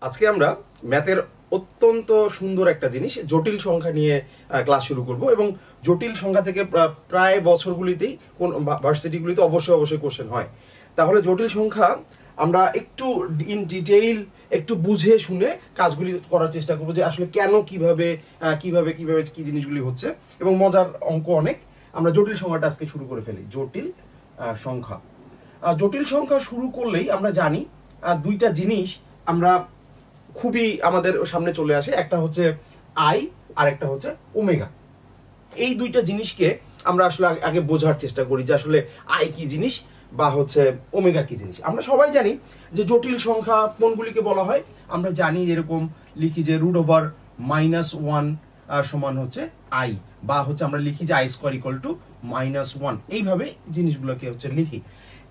আজকে আমরা ম্যাথের অত্যন্ত সুন্দর একটা জিনিস, জটিল সংখ্যা নিয়ে ক্লাস শুরু করব এবং জটিল সংখ্যা থেকে প্রা- প্রায় বছরগুলিতেই কোন ভার্সিটিগুলিতে অবশ্যই অবশ্যই কোশ্চেন হয়। তাহলে জটিল সংখ্যা আমরা একটু ইন ডিটেইল একটু বুঝে শুনে কাজগুলি করার চেষ্টা করব যে আসলে কেন কীভাবে কীভাবে কীভাবে কি জিনিসগুলি হচ্ছে এবং মজার অঙ্ক অনেক। আমরা জটিল সংখ্যাটা আজকে শুরু করে ফেলি। জটিল সংখ্যা। জটিল সংখ্যা শুরু করলেই আমরা জানি দুইটা জিনিস আমরা খুবই আমাদের সামনে চলে আসে। একটা হচ্ছে আই আর একটা হচ্ছে ওমেগা। এই দুইটা জিনিসকে আমরা আসলে আগে- বোঝার চেষ্টা করি যে আসলে আই কি জিনিস বা হচ্ছে ওমেগা কি জিনিস। আমরা সবাই জানি যে জটিল সংখ্যা কোনগুলিকে বলা হয়। আমরা জানি এরকম লিখি যে রুট ওভার মাইনাস ওয়ান সমান হচ্ছে আই বা হচ্ছে আমরা লিখি যে i square equal to minus one এইভাবে জিনিসগুলোকে হচ্ছে লিখি।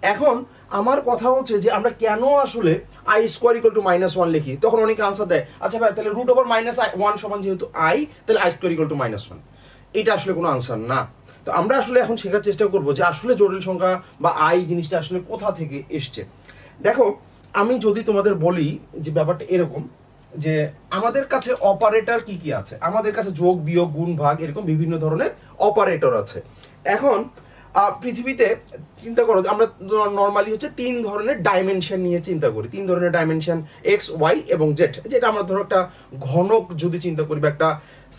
এখন আমার কথা হচ্ছে যে আমরা কেন আসলে i square equal to minus one লিখি? তখন অনেকে আনসার দেয় আচ্ছা ভাই, তাহলে root over minus i one সমান যেহেতু আই তাহলে i square equal to minus one এটা আসলে কোনো আনসার না। তো আমরা আসলে এখন শেখার চেষ্টা করব যে আসলে জটিল সংখ্যা বা আই জিনিসটা আসলে কোথা থেকে এসছে। দেখো, আমি যদি তোমাদের বলি যে ব্যাপারটা এরকম যে আমাদের কাছে অপারেটর কি কি আছে? আমাদের কাছে যোগ, বিয়োগ, গুণ, ভাগ এরকম বিভিন্ন ধরনের অপারেটর আছে। এখন পৃথিবীতে চিন্তা করো, আমরা নর্মালি হচ্ছে তিন ধরনের ডাইমেনশন নিয়ে চিন্তা করি। তিন ধরনের ডাইমেনশন এক্স ওয়াই এবং জেড যেটা আমরা ধরো একটা ঘনক যদি চিন্তা করি বা একটা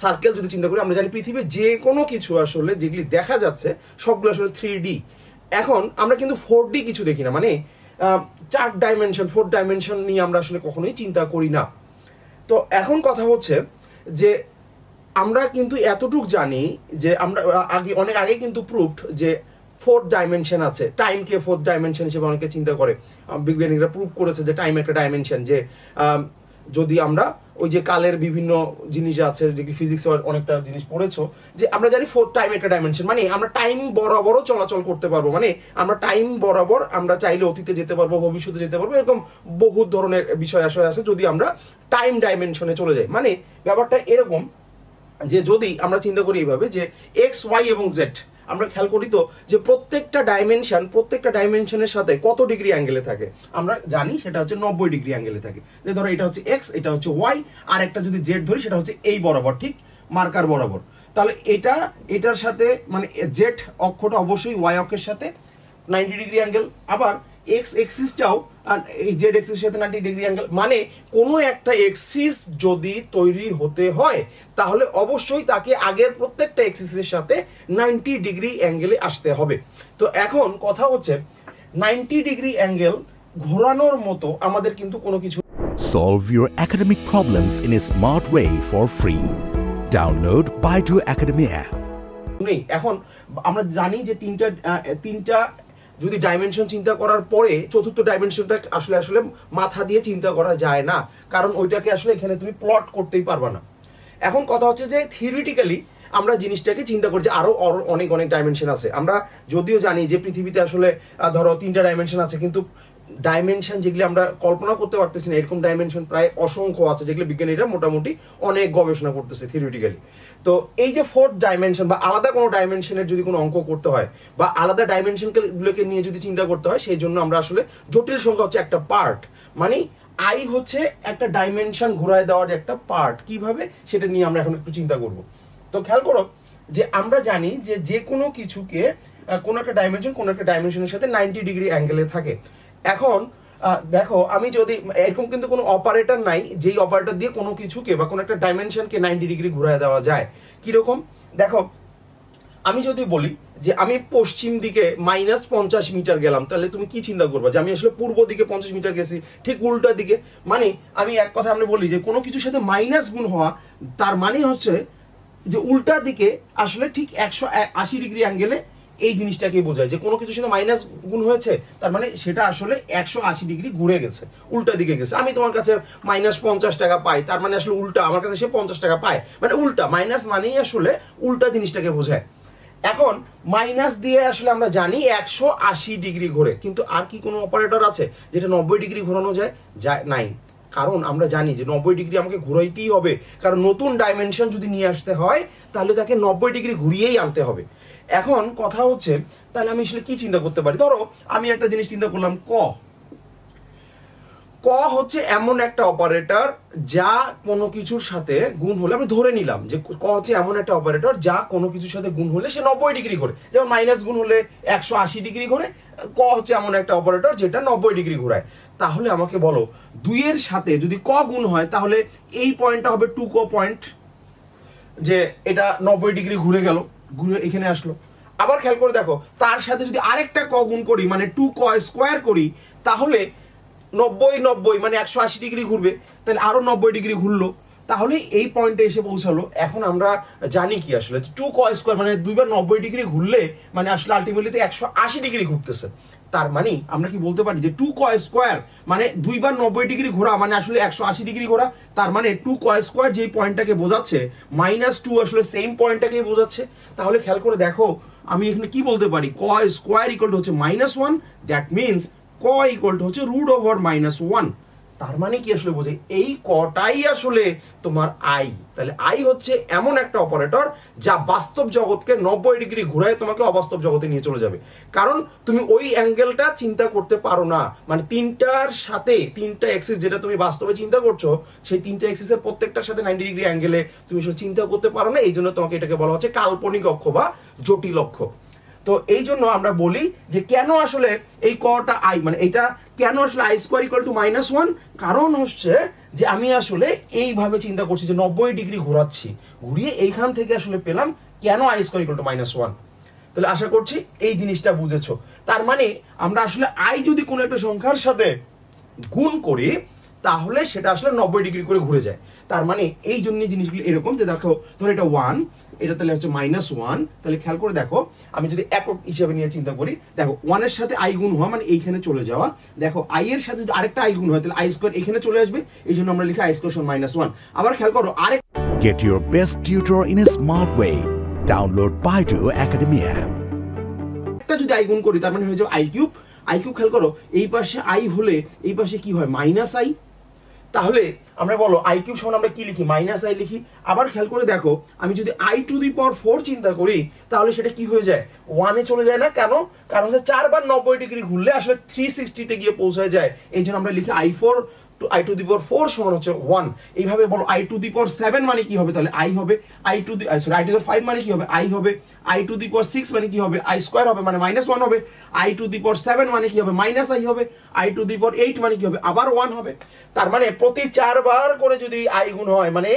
সার্কেল যদি চিন্তা করি, আমরা জানি পৃথিবীর যে কোনো কিছু আসলে যেগুলি দেখা যাচ্ছে, সবগুলো আসলে থ্রি ডি এখন আমরা কিন্তু ফোর ডি কিছু দেখি না মানে চার ডাইমেনশন ফোর ডাইমেনশন নিয়ে আমরা আসলে কখনোই চিন্তা করি না। তো এখন কথা হচ্ছে যে আমরা কিন্তু এতটুক জানি যে আমরা, আগে, অনেক আগে কিন্তু প্রুফড যে ফোর্থ ডাইমেনশন আছে। টাইমকে ফোর্থ ডাইমেনশন হিসেবে অনেকে চিন্তা করে। বিজ্ঞানীরা প্রুভ করেছে যে টাইম একটা ডাইমেনশন যে যদি আমরা ওই যে কালের বিভিন্ন জিনিস আছে, যেগুলি ফিজিক্স অনেকটা জিনিস পড়েছো, যে আমরা জানি ফোর্থ টাইম একটা ডাইমেনশন মানে আমরা টাইম বরাবরও চলাচল করতে পারব। মানে আমরা টাইম বরাবর আমরা চাইলে অতীতে যেতে পারব, ভবিষ্যতে যেতে পারব, এরকম বহু ধরনের বিষয় আশয় আছে যদি আমরা টাইম ডাইমেনশনে চলে যাই। মানে ব্যাপারটা এরকম যে যদি আমরা চিন্তা করি এইভাবে যে এক্স ওয়াই এবং জেড আমরা খেয়াল করি তো যে প্রত্যেকটা ডাইমেনশন প্রত্যেকটা ডাইমেনশনের সাথে কত ডিগ্রি অ্যাঙ্গেলে থাকে? আমরা জানি সেটা হচ্ছে নব্বই ডিগ্রি অ্যাঙ্গেলে থাকে। যে ধরো এটা হচ্ছে এক্স এটা হচ্ছে ওয়াই আর একটা যদি জেড ধরি সেটা হচ্ছে এই বরাবর, ঠিক? মার্কার বরাবর। তাহলে এটা, এটার সাথে মানে জেড অক্ষটা অবশ্যই ওয়াই অক্ষের সাথে নাইনটি ডিগ্রি অ্যাঙ্গেল আবার এক্স এক্সিসটাও আর এই জেড এক্সিসের সাথে নাইনটি ডিগ্রি অ্যাঙ্গেল মানে কোনো একটা এক্সিস যদি তৈরি হতে হয় তাহলে অবশ্যই তাকে আগের প্রত্যেকটা এক্সিসের সাথে নাইনটি ডিগ্রি অ্যাঙ্গেলে আসতে হবে তো এখন কথা হচ্ছে নাইনটি ডিগ্রি অ্যাঙ্গেল ঘোরানোর মতো আমাদের কিন্তু কোনো কিছু Solve your academic problems in a smart way for free. Download Baidu Academy app. নেই এখন আমরা জানি যে তিনটা তিনটা যদি ডাইমেনশন চিন্তা করার পরে চতুর্থ ডাইমেনশনটা আসলে আসলে মাথা দিয়ে চিন্তা করা যায় না। কারণ ওইটাকে আসলে এখানে তুমি প্লট করতেই পারবা না। এখন কথা হচ্ছে যে থিওরিটিক্যালি আমরা জিনিসটাকে চিন্তা করছি আরও আরও অনেক অনেক ডাইমেনশন আছে। আমরা যদিও জানি যে পৃথিবীতে আসলে ধরো তিনটা ডাইমেনশন আছে, কিন্তু ডাইমেনশন যেগুলি আমরা কল্পনা করতে পারতেছি না, এরকম ডাইমেনশন প্রায় অসংখ্য আছে যেগুলো বিজ্ঞানীরা মোটামুটি অনেক গবেষণা করতেছে থিওরিটিক্যালি তো এই যে ফোর্থ ডাইমেনশন বা আলাদা কোনো ডাইমেনশনের যদি কোনো অঙ্ক করতে হয় বা আলাদা ডাইমেনশনগুলোকে নিয়ে যদি চিন্তা করতে হয়, সেই জন্য আমরা আসলে জটিল সংখ্যা হচ্ছে একটা পার্ট মানে আই হচ্ছে একটা ডাইমেনশন ঘোরায় দেওয়ার একটা পার্ট কীভাবে? সেটা নিয়ে আমরা এখন একটু চিন্তা করব। তো খেয়াল করো যে আমরা জানি যে যে কোনো কিছুকে কোনো একটা ডাইমেনশন কোনো একটা ডাইমেনশনের সাথে নাইনটি ডিগ্রি অ্যাঙ্গেলে থাকে। এখন দেখো, আমি যদি, এরকম কিন্তু কোনো অপারেটর নাই, যেই অপারেটর দিয়ে কোনো কিছুকে বা কোনো একটা ডাইমেনশনকে নাইনটি ডিগ্রি ঘুরায় দেওয়া যায়। কীরকম? দেখো, আমি যদি বলি যে আমি পশ্চিম দিকে মাইনাস পঞ্চাশ মিটার গেলাম, তাহলে তুমি কি চিন্তা করবে? যে আমি আসলে পূর্ব দিকে পঞ্চাশ মিটার গেছি, ঠিক উল্টা দিকে। মানে আমি এক কথা আমরা বলি যে কোনো কিছুর সাথে মাইনাস গুণ হওয়া, তার মানে হচ্ছে যে উল্টা দিকে আসলে ঠিক একশো আশি ডিগ্রি অ্যাঙ্গেলে এই জিনিসটাকে বোঝায় যে কোনো কিছুর সাথে মাইনাস গুণ হয়েছে, তার মানে সেটা আসলে একশো আশি ডিগ্রি ঘুরে গেছে, উল্টা দিকে গেছে। আমি তোমার কাছে মাইনাস পঞ্চাশ টাকা পাই, তার মানে আসলে উল্টা, আমার কাছে সে পঞ্চাশ টাকা পায়। মানে উল্টা, মাইনাস মানেই আসলে উল্টা জিনিসটাকে বোঝায়। এখন মাইনাস দিয়ে আসলে আমরা জানি একশো আশি ডিগ্রি ঘোরে, কিন্তু আর কি কোনো অপারেটর আছে যেটা নব্বই ডিগ্রি ঘোরানো যায়? যায়, নাই। কারণ আমরা জানি যে নব্বই ডিগ্রি আমাকে ঘুরাইতেই হবে, কারণ নতুন ডাইমেনশন যদি নিয়ে আসতে হয়, তাহলে তাকে নব্বই ডিগ্রি ঘুরিয়েই আনতে হবে। এখন কথা হচ্ছে, তাহলে আমি আসলে কি চিন্তা করতে পারি? ধরো, আমি একটা জিনিস চিন্তা করলাম, ক। ক হচ্ছে এমন একটা অপারেটর যা কোনো কিছুর সাথে গুণ হলে, আমি ধরে নিলাম যে ক হচ্ছে এমন একটা অপারেটর যা কোনো কিছুর সাথে গুণ হলে সে নব্বই ডিগ্রি করে যেমন মাইনাস গুণ হলে একশো আশি ডিগ্রি করে ক হচ্ছে এমন একটা অপারেটর যেটা নব্বই ডিগ্রি ঘোরায়। তাহলে আমাকে বলো, দুইয়ের সাথে যদি ক গুণ হয়, তাহলে এই পয়েন্টটা হবে টু ক পয়েন্ট যে এটা নব্বই ডিগ্রি ঘুরে গেল। ঘুরে এখানে আসলো। আবার খেয়াল করে দেখো, তার সাথে যদি আরেকটা ক গুণ করি মানে টু ক স্কোয়ার করি, তাহলে নব্বই নব্বই মানে একশো আশি ডিগ্রি ঘুরবে। তাহলে আরও নব্বই ডিগ্রি ঘুরলো। তাহলে এই পয়েন্টে এসে পৌঁছালো। এখন আমরা জানি কি আসলে টু ক স্কোয়ার মানে দুইবার নব্বই ডিগ্রি ঘুরলে মানে আসলে আলটিমেটলি তো একশো আশি ডিগ্রি ঘুরতেছে। তার মানে আমরা কি বলতে পারি যে টু কয় স্কোয়ার মানে দুইবার নব্বই ডিগ্রি ঘোরা মানে আসলে একশো আশি ডিগ্রি ঘোরা, তার মানে টু কয় স্কোয়ার যেই পয়েন্টটাকে বোঝাচ্ছে মাইনাস টু আসলে সেম পয়েন্টটাকে বোঝাচ্ছে। তাহলে খেয়াল করে দেখো, আমি এখানে কি বলতে পারি? ক স্কোয়ার ইকুয়াল টু হচ্ছে মাইনাস ওয়ান দ্যাট মিনস ক ইকুয়াল টু হচ্ছে রুট ওভার মাইনাস ওয়ান তার মানে কি আসলে বোঝে? এই কটাই আসলে তোমার আই। তাহলে আই হচ্ছে এমন একটা অপারেটর যা বাস্তব জগৎকে নব্বই ডিগ্রি ঘুরায় তোমাকে অবাস্তব জগতে নিয়ে চলে যাবে। কারণ তুমি ওই অ্যাঙ্গেলটা চিন্তা করতে পারো না। মানে তিনটার সাথে তিনটা এক্সিস যেটা তুমি বাস্তবে চিন্তা করছ, সেই তিনটা এক্সিসের প্রত্যেকটার সাথে নাইনটি ডিগ্রি অ্যাঙ্গেলে তুমি সেটা চিন্তা করতে পারো না। এই জন্য তোমাকে এটাকে বলা হচ্ছে কাল্পনিক অক্ষ বা জটিল অক্ষ। তো এই জন্য আমরা বলি যে কেন আসলে এই কটা আই মানে এটা কেন আসলে i square equal to minus one কারণ হচ্ছে যে আমি আসলে এইভাবে চিন্তা করছি যে নব্বই ডিগ্রি ঘোরাচ্ছি। ঘুরিয়ে এইখান থেকে আসলে পেলাম কেন i square equal to minus one তাহলে আশা করছি এই জিনিসটা বুঝেছ। তার মানে আমরা আসলে আই যদি কোনো একটা সংখ্যার সাথে গুণ করি, তাহলে সেটা আসলে নব্বই ডিগ্রি করে ঘুরে যায়। তার মানে এই জন্য জিনিসগুলো এরকম যে দেখো, ধরো এটা ওয়ান এটা তাহলে হচ্ছে মাইনাস ওয়ান তাহলে খেয়াল করে দেখো আমি যদি একক হিসাবে নিয়ে চিন্তা করি দেখো ওয়ানের সাথে আই গুণ হওয়া মানে এইখানে চলে যাওয়া। দেখো আই এর সাথে যদি আরেকটা আই গুণ হয় তাহলে আই স্কোয়ার এখানে চলে আসবে এই জন্য আমরা লিখি আই স্কোয়ার মাইনাস ওয়ান আবার খেয়াল করো আরেক Get your best tutor in a smart way. Download Baidu Academy app. একটা যদি আই গুণ করি তার মানে হয়ে যাবে আই কিউব আই কিউব খেয়াল করো এই পাশে আই হলে এই পাশে কি হয়? মাইনাস আই তাহলে আমরা বলো আই কিউ সমান আমরা কি লিখি? মাইনাস আই লিখি। আবার খেয়াল করে দেখো, আমি যদি i to the power four চিন্তা করি, তাহলে সেটা কি হয়ে যায়? ওয়ানে চলে যায় না। কেন? কারণ হচ্ছে চারবার নব্বই ডিগ্রি ঘুরলে আসলে থ্রি সিক্সটিতে গিয়ে পৌঁছায় যায়। এই জন্য আমরা লিখি i four i to the power four সমান হচ্ছে ওয়ান এইভাবে বলো i to the power seven মানে কি হবে? তাহলে আই হবে i to the sorry i to the five মানে কি হবে? আই হবে i to the power six মানে কি হবে? আই স্কোয়ার হবে মানে মাইনাস ওয়ান হবে। I to the power seven মানে কি হবে? মাইনাস আই হবে। I to the power eight মানে কি হবে? আবার ওয়ান হবে। তার মানে প্রতি চারবার করে যদি আই গুণ হয় মানে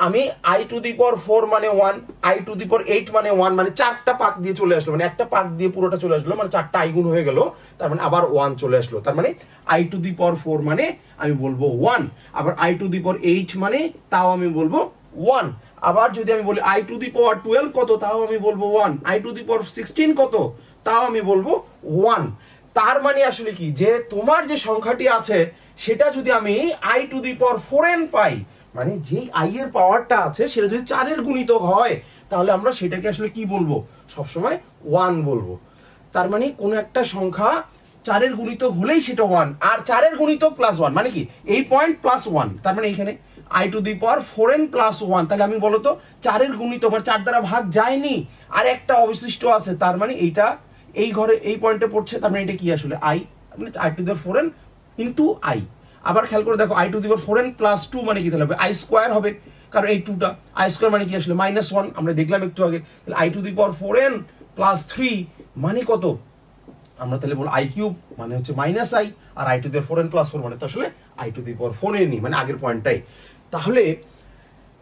আমি I to the power four মানে one I to the power eight মানে ওয়ান মানে চারটা পাক দিয়ে চলে আসলো। মানে একটা পাক দিয়ে পুরোটা চলে আসলো মানে চারটা আই গুণ হয়ে গেল, তার মানে আবার ওয়ান চলে আসলো। তার মানে I to the power four মানে আমি বলব ওয়ান আবার I to the power eight মানে তাও আমি বলব ওয়ান আবার যদি আমি বলি i to the power twelve কত, তাও আমি বলব one i to the power sixteen কত, তাও আমি বলব ওয়ান তার মানে আসলে কি? যে তোমার যে সংখ্যাটি আছে, সেটা যদি আমি i to the power four n পাই মানে যেই আই এর পাওয়ারটা আছে, সেটা যদি চারের গুণিতক হয়, তাহলে আমরা সেটাকে আসলে কি বলব? সবসময় ওয়ান বলব। তার মানে কোনো একটা সংখ্যা চারের গুণিতক হলেই সেটা ওয়ান আর চারের গুণিতক প্লাস ওয়ান মানে কি? এই পয়েন্ট প্লাস ওয়ান তার মানে এখানে i to the power four n plus one তাহলে আমি বলতো চারের গুণিতক মানে চার দ্বারা ভাগ যায়নি, আর একটা অবশিষ্ট আছে, তার মানে এইটা এই ঘরে, এই পয়েন্টে পড়ছে, তার মানে এটা কি আসলে আই মানে i to the four n into i আবার খেয়াল করে দেখো i to the four n plus two মানে কি তাহলে হবে? আই স্কোয়ার হবে। কারণ এই টুটা আই স্কোয়ার মানে কি আসলে? মাইনাস ওয়ান আমরা দেখলাম একটু আগে। তাহলে i to the power four n plus three মানে কত? আমরা তাহলে বলব আই কিউব মানে হচ্ছে minus I R i to the four n plus four মানে তো আসলে i to the power four n মানে আগের পয়েন্টটাই তাহলে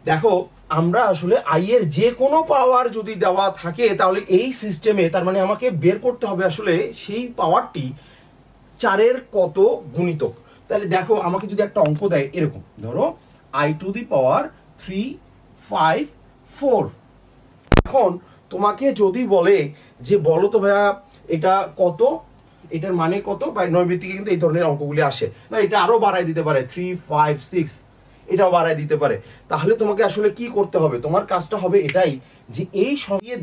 দেখো, আমরা আসলে আই এর যে কোনো পাওয়ার যদি দেওয়া থাকে, তাহলে এই সিস্টেমে তার মানে আমাকে বের করতে হবে আসলে সেই পাওয়ারটি চারের কত গুণিতক? তাহলে দেখো, আমাকে যদি একটা অঙ্ক দেয় এরকম, ধরো i to the power three five four এখন তোমাকে যদি বলে যে, বলো তো ভাইয়া, এটা কত? এটার মানে কত? বা নৈবেদিকে কিন্তু এই ধরনের অঙ্কগুলি আসে। না এটা আরও বাড়ায় দিতে পারে থ্রি ফাইভ সিক্স এটাও বাড়ায় দিতে পারে। তাহলে তোমাকে আসলে কি করতে হবে? তোমার কাজটা হবে এটাই, যে এই সঙ্গে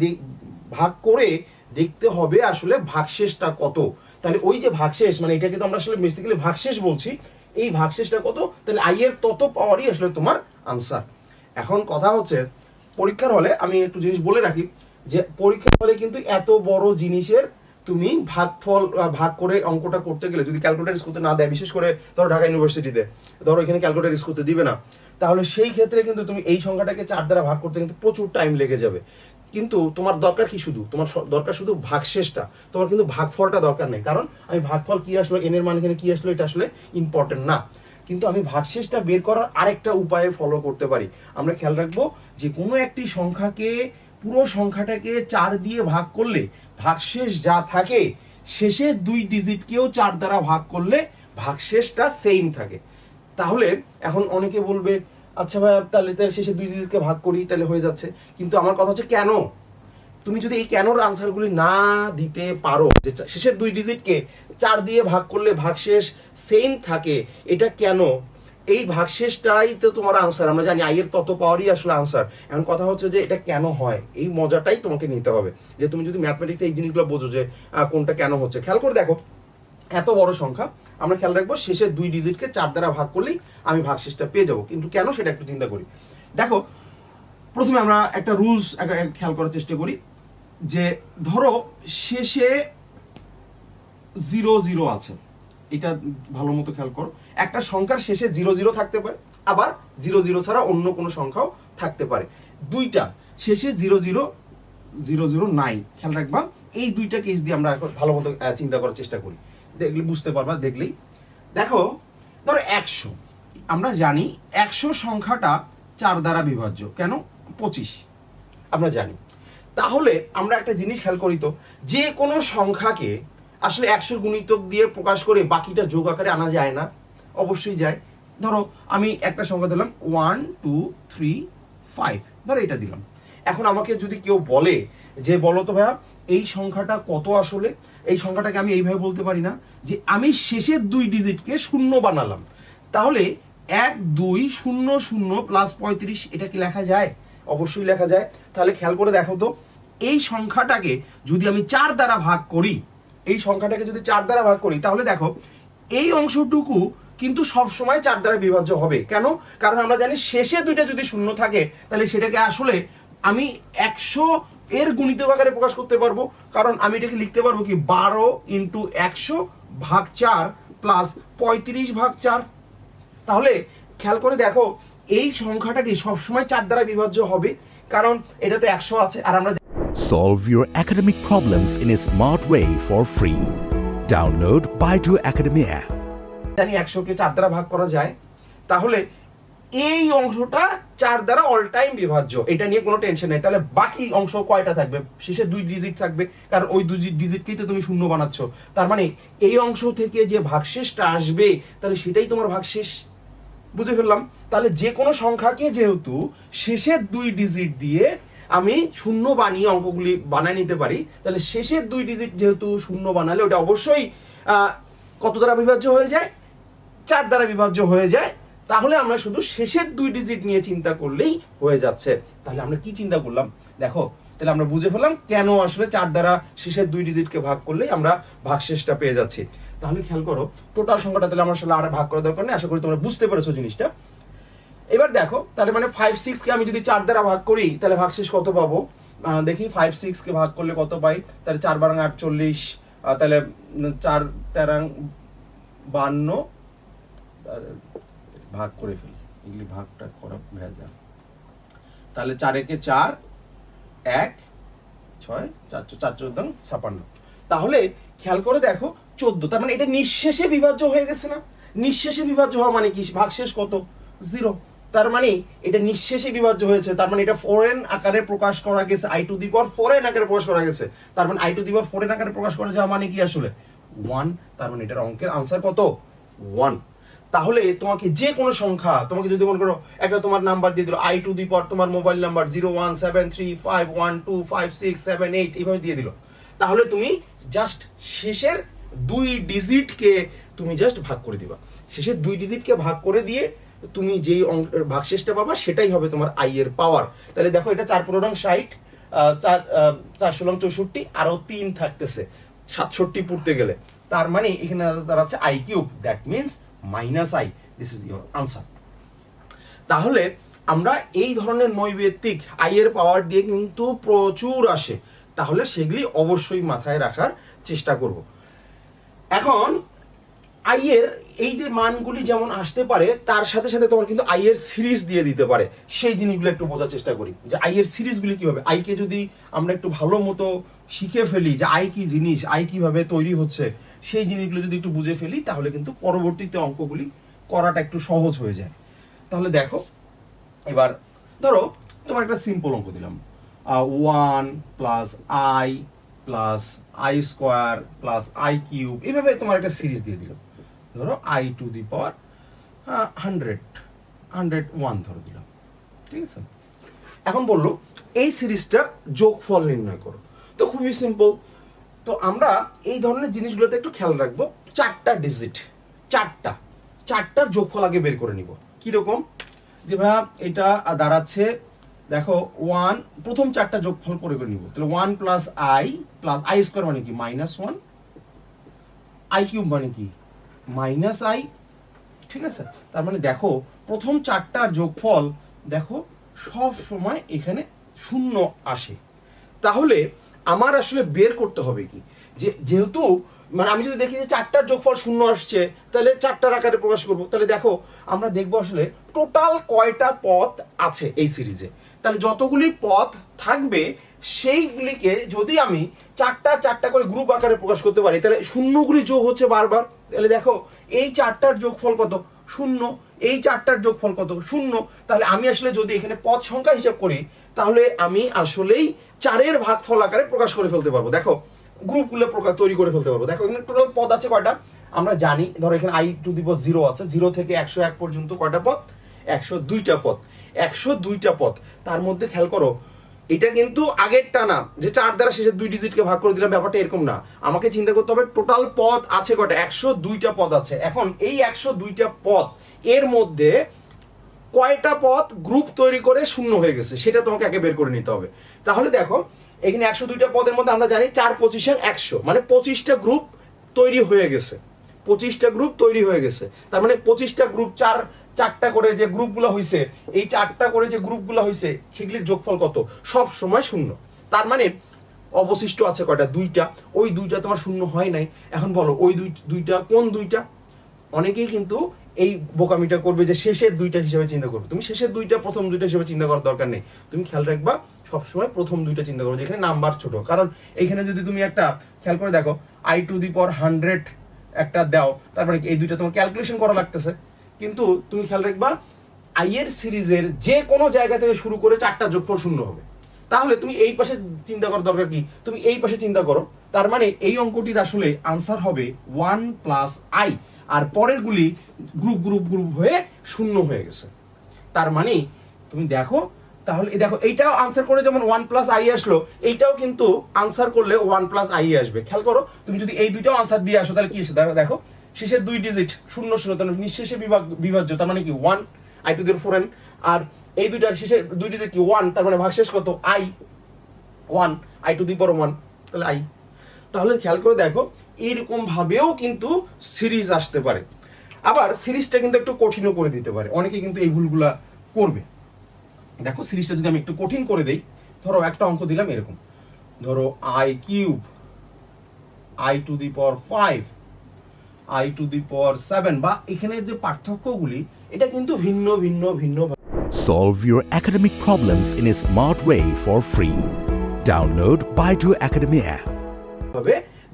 ভাগ করে দেখতে হবে আসলে ভাগশেষটা কত। তাহলে ওই যে ভাগশেষ মানে এটাকে তো আমরা আসলে বেসিক্যালি ভাগশেষ বলছি, এই ভাগশেষটা কত? তাহলে আই এর তত পাওয়ারই আসলে তোমার আনসার এখন কথা হচ্ছে, পরীক্ষার হলে আমি একটু জিনিস বলে রাখি, যে পরীক্ষার হলে কিন্তু এত বড় জিনিসের তুমি ভাগফল ভাগ করে অঙ্কটা করতে গেলে, যদি ক্যালকুলেটার ইউজ করতে না দেয়, বিশেষ করে ধরো ঢাকা ইউনিভার্সিটিতে ধরো এখানে ক্যালকুলেটার ইউজ করতে দিবে না, তাহলে সেই ক্ষেত্রে কিন্তু তুমি এই সংখ্যাটাকে চার দ্বারা ভাগ করতে কিন্তু প্রচুর টাইম লেগে যাবে। কিন্তু তোমার দরকার কি শুধু? তোমার দরকার শুধু ভাগশেষটা। তোমার কিন্তু ভাগফলটা দরকার নেই। কারণ আমি ভাগফল কি আসলো এন এর মান কি আসলো, এটা আসলে ইম্পর্টেন্ট না। কিন্তু আমি ভাগশেষটা বের করার আরেকটা উপায়ে ফলো করতে পারি। আমরা খেয়াল রাখব যে কোনো একটি সংখ্যাকে, পুরো সংখ্যাটাকে চার দিয়ে ভাগ করলে, ভাগশেষ যা থাকে শেষের দুই ডিজিটকেও চার দ্বারা ভাগ করলে, ভাগশেষটা সেম থাকে। তাহলে এখন অনেকে বলবে আচ্ছা ভাই তাহলে তাহলে শেষে দুই ডিজিটকে ভাগ করি, তাহলে হয়ে যাচ্ছে। কিন্তু আমার কথা হচ্ছে কেন? তুমি যদি এই কেনর আনসারগুলি না দিতে পারো, যে শেষের দুই ডিজিটকে চার দিয়ে ভাগ করলে ভাগশেষ সেম থাকে, এটা কেন? এই ভাগশেষটাই তো তোমার আনসার, আমরা জানি আইয়ের তত পাওয়ারই আসলে আনসার। এখন কথা হচ্ছে যে এটা কেন হয়? এই মজাটাই তোমাকে নিতে হবে। যে তুমি যদি ম্যাথমেটিক্সে এই জিনিসগুলো বোঝো যে কোনটা কেন হচ্ছে। খেয়াল করে দেখো। এত বড় সংখ্যা, আমরা খেয়াল রাখব, শেষে দুই ডিজিটকে চার দ্বারা ভাগ করলেই আমি ভাগশেষটা পেয়ে যাব। কিন্তু কেন সেটা একটু চিন্তা করি। দেখো, প্রথমে আমরা একটা রুলস খেয়াল করার চেষ্টা করি যে, ধরো শেষে জিরো জিরো আছে। এটা ভালো মতো খেয়াল করো। একটা সংখ্যার শেষে জিরো জিরো থাকতে পারে, আবার জিরো জিরো ছাড়া অন্য কোনো সংখ্যাও থাকতে পারে। দুইটা, শেষে জিরো জিরো জিরো জিরো নাই। খেয়াল রাখবা, এই দুইটা কেস দিয়ে আমরা এখন ভালো মতো চিন্তা করার চেষ্টা করি। দেখলে বুঝতে পারবা, দেখলেই। দেখো, ধরো একশো। আমরা জানি একশো সংখ্যাটা চার দ্বারা বিভাজ্য। কেন? পঁচিশ। আমরা জানি। তাহলে আমরা একটা জিনিস খেয়াল করি তো, যে কোনো সংখ্যাকে আসলে একশোর গুণিতক দিয়ে প্রকাশ করে বাকিটা যোগ আকারে আনা যায় না। অবশ্যই যায়। ধরো, আমি একটা সংখ্যা দিলাম, ওয়ান, টু, থ্রি, ফাইভ। ধরো এটা দিলাম। এখন আমাকে যদি কেউ বলে যে, বলো তো ভাইয়া এই সংখ্যাটা কত আসলে? এই সংখ্যাটাকে আমি এইভাবে বলতে পারি না, যে আমি শেষের দুই ডিজিটকে শূন্য বানালাম। তাহলে এক, দুই, শূন্য শূন্য প্লাস পঁয়ত্রিশ, এটা কি লেখা যায়? অবশ্যই লেখা যায়। তাহলে খেয়াল করে দেখো তো, এই সংখ্যাটাকে যদি আমি চার দ্বারা ভাগ করি, এই সংখ্যাটাকে যদি চার দ্বারা ভাগ করি, তাহলে দেখো, এই অংশটুকু কিন্তু সব সময় চার দ্বারা বিভাজ্য হবে। কেন? কারণ আমরা জানি শেষে দুইটা যদি শূন্য থাকে, তাহলে সেটাকে আসলে আমি একশো এর গুণিতক আকারে প্রকাশ করতে পারব কারণ আমি এটাকে লিখতে পারব কি বারো ইন্টু একশো ভাগ চার প্লাস পঁয়ত্রিশ ভাগ চার তাহলে খেয়াল করে দেখো এই সংখ্যাটা কি সবসময় চার দ্বারা বিভাজ্য হবে কারণ এটা তো একশো আছে আর আমরা Solve your academic problems in a smart way for free. Download Baidu Academy app. জানি একশোকে চার দ্বারা ভাগ করা যায় তাহলে এই অংশটা চার দ্বারা অল টাইম বিভাজ্য। এটা নিয়ে কোনো টেনশন নেই। তাহলে বাকি অংশ কয়টা থাকবে? শেষে দুই ডিজিট থাকবে। কারণ ওই দুই ডিজিটকেই তো তুমি শূন্য বানাচ্ছ। তার মানে এই অংশ থেকে যে ভাগশেষটা আসবে, তাহলে সেটাই তোমার ভাগশেষ। বুঝে ফেললাম? তাহলে যে কোনো সংখ্যাকে যেহেতু শেষের দুই ডিজিট দিয়ে আমি শূন্য বানিয়ে অঙ্কগুলি বানায় নিতে পারি, তাহলে শেষের দুই ডিজিট যেহেতু শূন্য বানালে ওটা অবশ্যই কত দ্বারা বিভাজ্য হয়ে যায়? চার দ্বারা বিভাজ্য হয়ে যায়। তাহলে আমরা শুধু শেষের দুই ডিজিট নিয়ে চিন্তা করলেই হয়ে যাচ্ছে। তাহলে আমরা কি চিন্তা করলাম? দেখো, তাহলে আমরা বুঝে ফেললাম কেন আসলে চার দ্বারা শেষের দুই ডিজিটকে ভাগ করলেই আমরা ভাগশেষটা পেয়ে যাচ্ছি। তাহলে খেয়াল করো টোটাল সংখ্যাটা তাহলে আমরা আসলে আর ভাগ করা দরকার নেই। আশা করি তোমরা বুঝতে পেরেছ জিনিসটা। এবার দেখো, তাহলে মানে ফাইভ সিক্স কে আমি যদি চার দ্বারা ভাগ করি, তাহলে ভাগশেষ কত পাবো? দেখি ফাইভ সিক্স কে ভাগ করলে কত পাই? তাহলে চার বারাং আটচল্লিশ তাহলে চার তেরাং বান্ন ভাগ করে ফেলি। এগুলি ভাগটা করা ভেজা তাহলে চার একে চার, এক, ছয়, চার চার, চোদ্দ, ছাপান্ন। তাহলে খেয়াল করে দেখো, চোদ্দ, তার মানে এটা নিঃশেষে বিভাজ্য হয়ে গেছে না? নিঃশেষে বিভাজ্য হওয়া মানে কি? ভাগশেষ কত? জিরো। তার মানে এটা নিঃশেষে বিভাজ্য হয়েছে। তার মানে এটা ফোরেন আকারে প্রকাশ করা গেছে। আই টু দি ফোরেন আকারে প্রকাশ করা গেছে। তার মানে আই টু দি ফোরেন আকারে প্রকাশ করা যাওয়া মানে কি আসলে? ওয়ান তার মানে এটার অঙ্কের আনসার কত? ওয়ান তাহলে তোমাকে যে কোনো সংখ্যা, তোমাকে যদি মনে করো একটা তোমার নাম্বার দিয়ে দিল আই টু দি পর তোমার mobile number zero one seven three five one two five six seven eight এইভাবে দিয়ে দিল। তাহলে তুমি জাস্ট শেষের দুই ডিজিটকে তুমি জাস্ট ভাগ করে দিবা। শেষের দুই ডিজিটকে ভাগ করে দিয়ে তুমি যেই অঙ্ক ভাগশেষটা পাবা, সেটাই হবে তোমার আই এর পাওয়ার তাহলে দেখো এটা চার পনেরো রং ষাট চার চারশো রং চৌষট্টি আরও তিন থাকতেছে। সাতষট্টি পড়তে গেলে। তার মানে এখানে দাঁড়াচ্ছে i cube that means minus i this is your answer তাহলে আমরা এই ধরনের নৈবেত্তিক আইয়ের পাওয়ার দিয়ে কিন্তু প্রচুর আসে। তাহলে সেগুলি অবশ্যই মাথায় রাখার চেষ্টা করব। এখন আই এর এই যে মানগুলি যেমন আসতে পারে, তার সাথে সাথে তোমার কিন্তু আই এর সিরিজ দিয়ে দিতে পারে। সেই জিনিসগুলো একটু বোঝার চেষ্টা করি যে আই এর সিরিজগুলি কীভাবে? আইকে যদি আমরা একটু ভালো মতো শিখে ফেলি যে আই কি জিনিস আই কীভাবে তৈরি হচ্ছে সেই জিনিসগুলো যদি একটু বুঝে ফেলি, তাহলে কিন্তু পরবর্তীতে অঙ্কগুলি করাটা একটু সহজ হয়ে যায়। তাহলে দেখো, এবার ধরো, তোমার একটা সিম্পল অঙ্ক দিলাম। One plus i plus i square plus i cube এভাবে তোমার একটা সিরিজ দিয়ে দিলাম। ধরো i to the power hundred hundred one ধরো দিলাম। ঠিক আছে? এখন বলল, এই সিরিজটার যোগফল নির্ণয় করো। তো খুবই সিম্পল তো আমরা এই ধরনের জিনিসগুলোতে একটু খেয়াল রাখব। চারটা ডিজিট চারটা, চারটার যোগফল আগে বের করে নিব। কীরকম? যে ভাইয়া, এটা দাঁড়াচ্ছে, দেখো ওয়ান প্রথম চারটা যোগফল করে করে নিব। তাহলে one plus i plus i square মানে কি? মাইনাস ওয়ান আই কিউব মানে কি? মাইনাস আই ঠিক আছে? তার মানে দেখো, প্রথম চারটার যোগফল, দেখো, সব সময় এখানে শূন্য আসে। তাহলে আমার আসলে বের করতে হবে কি? যে, যেহেতু মানে আমি যদি দেখি যে চারটার যোগফল শূন্য আসছে, তাহলে চারটার আকারে প্রকাশ করব। তাহলে দেখো, আমরা দেখব আসলে টোটাল কয়টা পথ আছে এই সিরিজে তাহলে যতগুলি পথ থাকবে, সেইগুলিকে যদি আমি চারটা চারটা করে গ্রুপ আকারে প্রকাশ করতে পারি, তাহলে শূন্যগুলি যোগ হচ্ছে বারবার। তাহলে দেখো, এই চারটার যোগফল কত? শূন্য। এই চারটার যোগফল কত? শূন্য। তাহলে আমি আসলে যদি এখানে পদ সংখ্যা হিসাব করি তাহলে আমি আসলেই চারের ভাগফল আকারে প্রকাশ করে ফেলতে পারব। দেখো গ্রুপগুলো প্রকাশ তৈরি করে ফেলতে পারব। দেখো, এখানে টোটাল পদ আছে কয়টা? আমরা জানি, ধরো এখানে আই টু দিব জিরো আছে। জিরো থেকে একশো এক পর্যন্ত কয়টা পদ? একশো দুইটা পথ একশো দুইটা পথ তার মধ্যে খেয়াল করো, এটা কিন্তু আগেরটা না, যে চার দ্বারা শেষের দুই ডিজিটকে ভাগ করে দিলাম, ব্যাপারটা এরকম না। আমাকে চিন্তা করতে হবে টোটাল পদ আছে কয়টা? একশো দুইটা পদ আছে। এখন এই একশো দুইটা পদ, এর মধ্যে কয়টা পথ গ্রুপ তৈরি করে শূন্য হয়ে গেছে, সেটা তোমাকে আগে বের করে নিতে হবে। তাহলে দেখো, এখানে একশো দুইটা পদের মধ্যে আমরা জানি চার পঁচিশে একশো মানে পঁচিশটা গ্রুপ তৈরি হয়ে গেছে। পঁচিশটা গ্রুপ তৈরি হয়ে গেছে। তার মানে পঁচিশটা গ্রুপ চার, চারটা করে যে গ্রুপগুলো হয়েছে এই চারটা করে যে গ্রুপগুলো হয়েছে সেগুলির যোগফল কত? সব সময় শূন্য। তার মানে অবশিষ্ট আছে কয়টা? দুইটা। ওই দুইটা তোমার শূন্য হয় নাই। এখন বলো, ওই দুই, দুইটা কোন দুইটা? অনেকেই কিন্তু এই বোকামিটা করবে যে শেষের দুইটা হিসেবে চিন্তা করবে। তুমি শেষের দুইটা, প্রথম দুইটা হিসেবে চিন্তা করার দরকার নেই। তুমি খেয়াল রাখবা, সবসময় প্রথম দুইটা চিন্তা করো যেখানে নাম্বার ছোট। কারণ এখানে যদি তুমি একটা, খেয়াল করে দেখো আই টু দি পর হান্ড্রেড একটা দাও, তারপরে এই দুইটা তোমার ক্যালকুলেশন করা লাগতেছে। কিন্তু তুমি খেয়াল রাখবা আই এর সিরিজের যে কোনো জায়গা থেকে শুরু করে চারটা যোগফল শূন্য হবে। তাহলে তুমি এই পাশে চিন্তা করার দরকার কি? তুমি এই পাশে চিন্তা করো। তার মানে এই অঙ্কটির আসলে আনসার হবে ওয়ান প্লাস আই আর পরের গুলি গ্রুপ গ্রুপ গ্রুপ হয়ে শূন্য হয়ে গেছে। তার মানে তুমি দেখো, তাহলে দেখো, এইটাও আনসার করে যেমন ওয়ান প্লাস আই আসলো, এইটাও কিন্তু আনসার করলে ওয়ান প্লাস আই আসবে। খেয়াল করো, তুমি যদি এই দুইটাও আনসার দিয়ে আসো, তাহলে কি এসে দেখো শেষের দুই ডিজিট শূন্য শূন্য, তার মানে নিঃশেষে বিভাগ বিভাজ্য, তার মানে কি ওয়ান আই টু দের ফোর এন আর এই দুইটার শেষের দুই ডিজিট কি ওয়ান তার মানে ভাগশেষ কত? I one i to the power one তাহলে আই তাহলে খেয়াল করে দেখো এইরকম ভাবেও কিন্তু সিরিজ আসতে পারে। আবার সিরিজটা কিন্তু একটু কঠিনও করে দিতে পারে। অনেকে কিন্তু এই ভুলগুলা করবে। দেখো সিরিজটা যদি আমি একটু কঠিন করে দেই ধরো একটা অঙ্ক দিলাম এরকম। ধরো i cube i to the power five i two the power seven বা এখানে যে পার্থক্যগুলি এটা কিন্তু ভিন্ন ভিন্ন ভিন্ন Solve your academic problems in a smart way for free. Download Baidu Academy app.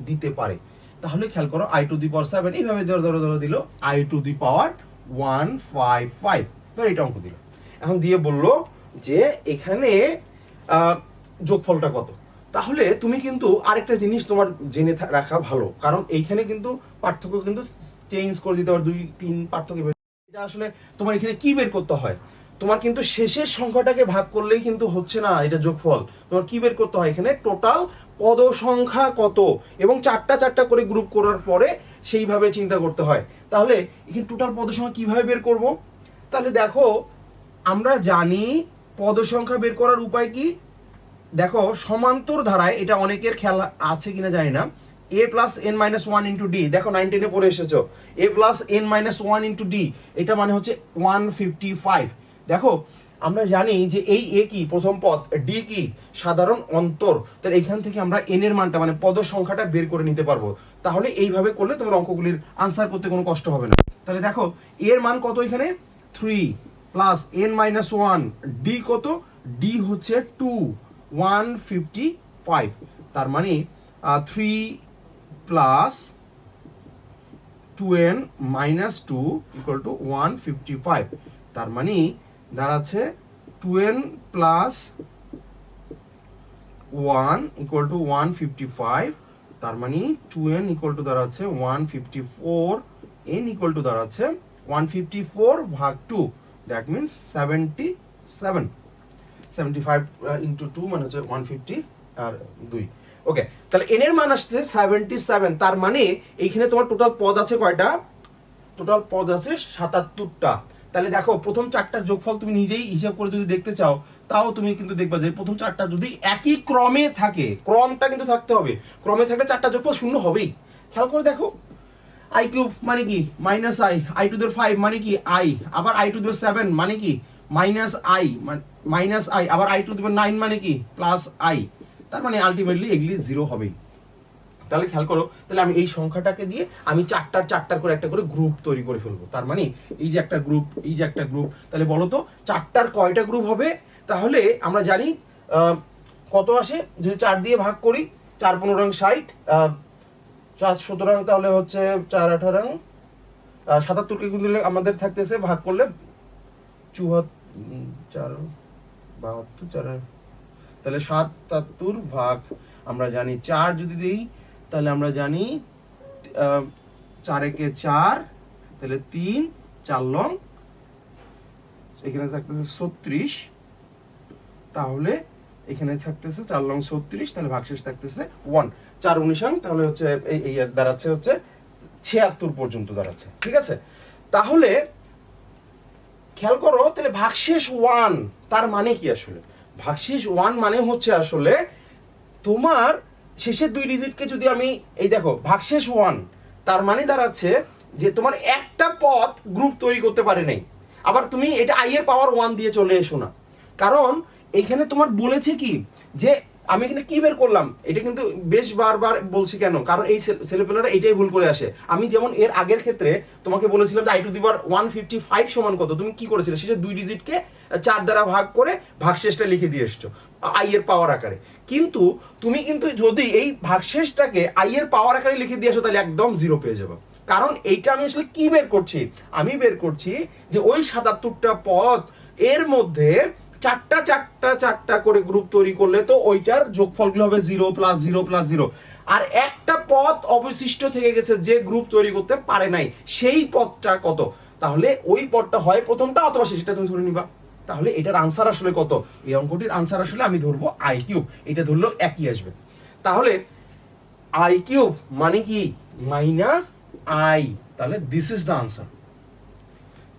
দিতে পারে। তাহলে খেয়াল করো i to the power seven এইভাবে ধরো ধরো ধরো দিল i to the power one five five ধরো এটা অঙ্ক দিল। এখন দিয়ে বলল যে এখানে যোগফলটা কত? তাহলে তুমি কিন্তু আরেকটা জিনিস তোমার জেনে রাখা ভালো। কারণ এইখানে কিন্তু পার্থক্য কিন্তু চেঞ্জ করে দিতে পারে দুই, তিন পার্থক্য এটা আসলে তোমার এখানে কি বের করতে হয়? তোমার কিন্তু শেষের সংখ্যাটাকে ভাগ করলেই কিন্তু হচ্ছে না, এটা যোগফল। তোমার কি বের করতে হয় এখানে? টোটাল পদ সংখ্যা কত? এবং চারটা চারটা করে গ্রুপ করার পরে সেইভাবে চিন্তা করতে হয়। তাহলে এখানে টোটাল পদ সংখ্যা কীভাবে বের করব? তাহলে দেখো, আমরা জানি পদ সংখ্যা বের করার উপায় কি? দেখো, সমান্তর ধারায় এটা অনেকের খেয়াল আছে কিনা জানি না। A plus n minus one into d দেখো নাইন টেনে পড়ে এসেছ। A plus n minus one into d এটা মানে হচ্ছে ওয়ান ফিফটি ফাইভ দেখো, আমরা জানি যে এই এ কি, প্রথম পদ ডি কি, সাধারণ অন্তর। তাহলে এখান থেকে আমরা এন এর মানটা মানে পদ সংখ্যাটা বের করে নিতে পারব। তাহলে এইভাবে করলে তোমার অঙ্কগুলির আনসার করতে কোনো কষ্ট হবে না। তাহলে দেখো এর মান কত এখানে? Three plus n minus one d কত? ডি হচ্ছে টু ওয়ান ফিফটি ফাইভ তার মানে three plus two n minus two equal to one fifty five তার মানে দাঁড়াচ্ছে two n plus one equal to one fifty five, তার মানে two n equal to দাঁড়াচ্ছে one fifty four, n equal to দাঁড়াচ্ছে one fifty four ভাগ two, that means seventy seven. Seventy five into two মানে হচ্ছে one fifty আর দুই। ওকে তাহলে N এর মান আসছে সেভেন্টি সেভেন, তার মানে এইখানে তোমার টোটাল পদ আছে কয়টা? টোটাল পদ আছে সাতাত্তরটা। তাহলে দেখো, প্রথম চারটার যোগফল তুমি নিজেই হিসাব করে যদি দেখতে চাও, তাও তুমি কিন্তু দেখবা যে প্রথম চারটা যদি একই ক্রমে থাকে, ক্রমটা কিন্তু থাকতে হবে। ক্রমে থাকলে চারটা যোগফল শূন্য হবেই। খেয়াল করে দেখো। আই কিউব মানে কি? মাইনাস আই আই টু দের ফাইভ মানে কি? আই আবার আই টু দের সেভেন মানে কি? মাইনাস আই মাইনাস আই আবার আই টু দের নাইন মানে কি? প্লাস আই তার মানে আলটিমেটলি এগুলি জিরো হবেই। তাহলে খেয়াল করো, তাহলে আমি এই সংখ্যাটাকে দিয়ে আমি চারটার চারটার করে একটা করে গ্রুপ তৈরি করে ফেলব। তার মানে এই যে একটা গ্রুপ এই যে একটা গ্রুপ তাহলে বলো তো চারটার কয়টা গ্রুপ হবে? তাহলে আমরা জানি কত আসে? যদি চার দিয়ে ভাগ করি, চার পনেরো রং ষাট চার সুতরাং তাহলে হচ্ছে চার আঠারো রং সাতাত্তরকে কিন্তু আমাদের থাকতেছে ভাগ করলে চুয়াত্তর চার, বাহাত্তর, চার, তাহলে সাতাত্তর ভাগ আমরা জানি, চার যদি দিই তাহলে আমরা জানি চার চার, তাহলে তিন, চার লং, এখানে থাকতেছে ছত্রিশ, তাহলে এখানে থাকতেছে চার লং ছত্রিশ, তাহলে ভাগশেষ থাকতেছে ওয়ান। চার উনিশাং, তাহলে হচ্ছে এই দাঁড়াচ্ছে হচ্ছে ছিয়াত্তর পর্যন্ত দাঁড়াচ্ছে, ঠিক আছে? তাহলে খেয়াল করো, তাহলে ভাগশেষ ওয়ান, তার মানে কি আসলে? ভাগশেষ ওয়ান মানে হচ্ছে আসলে তোমার শেষের দুই ডিজিটকে যদি আমি, এই দেখো, ভাগশেষ ওয়ান তার মানে দাঁড়াচ্ছে যে তোমার একটা পথ গ্রুপ তৈরি করতে পারে নাই। আবার তুমি এটা আই এর পাওয়ার ওয়ান দিয়ে চলে এসো না। কারণ এখানে তোমার বলেছে কি, যে আমি এখানে কি বের করলাম? এটা কিন্তু বেশ বারবার বলছি কেন? কারণ এই ছেলেপেলেরা এটাই ভুল করে আসে। আমি যেমন এর আগের ক্ষেত্রে তোমাকে বলেছিলাম যে আই টু দিবার ওয়ান ফিফটি ফাইভ সমান কত? তুমি কি করেছিলে? শেষে দুই ডিজিটকে চার দ্বারা ভাগ করে ভাগশেষটা লিখে দিয়ে এসছো আই এর পাওয়ার আকারে। কিন্তু তুমি কিন্তু যদি এই ভাগশেষটাকে আই এর পাওয়ার আকারে লিখে দিয়ে আসো, তাহলে একদম জিরো পেয়ে যাবে। কারণ এইটা আমি আসলে কি বের করছি? আমি বের করছি যে ওই সাতাত্তরটা পদ এর মধ্যে চারটা চারটা চারটা করে গ্রুপ তৈরি করলে তো ওইটার যোগফলগুলো হবে zero plus zero plus zero আর একটা পথ অবশিষ্ট থেকে গেছে যে গ্রুপ তৈরি করতে পারে নাই, সেই পথটা কত? তাহলে ওই পথটা হয় প্রথমটা অথবা শেষটা তুমি ধরে নিবা। তাহলে এটার আনসার আসলে কত? এই অঙ্কটির আনসার আসলে আমি ধরবো আই কিউব এটা ধরলেও একই আসবে। তাহলে আই কিউব মানে কি? মাইনাস আই তাহলে দিস ইজ দ্য আনসার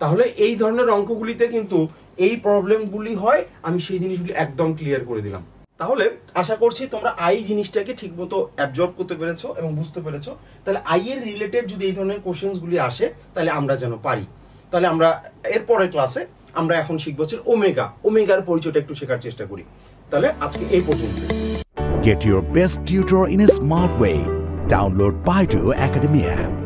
তাহলে এই ধরনের অঙ্কগুলিতে কিন্তু এই প্রবলেমগুলি হয়। আমি সেই জিনিসগুলি একদম ক্লিয়ার করে দিলাম। তাহলে আশা করছি তোমরা আই জিনিসটাকে ঠিক ঠিকমতো অ্যাবজর্ব করতে পেরেছ এবং বুঝতে পেরেছ। তাহলে আই এর রিলেটেড যদি এই ধরনের কোশ্চেন্সগুলি আসে, তাহলে আমরা যেন পারি। তাহলে আমরা এর পরের ক্লাসে আমরা এখন শিখব হচ্ছে ওমেগা। ওমেগার পরিচয়টা একটু শেখার চেষ্টা করি। তাহলে আজকে এই পর্যন্ত। Get your best tutor in a smart way download by to academy app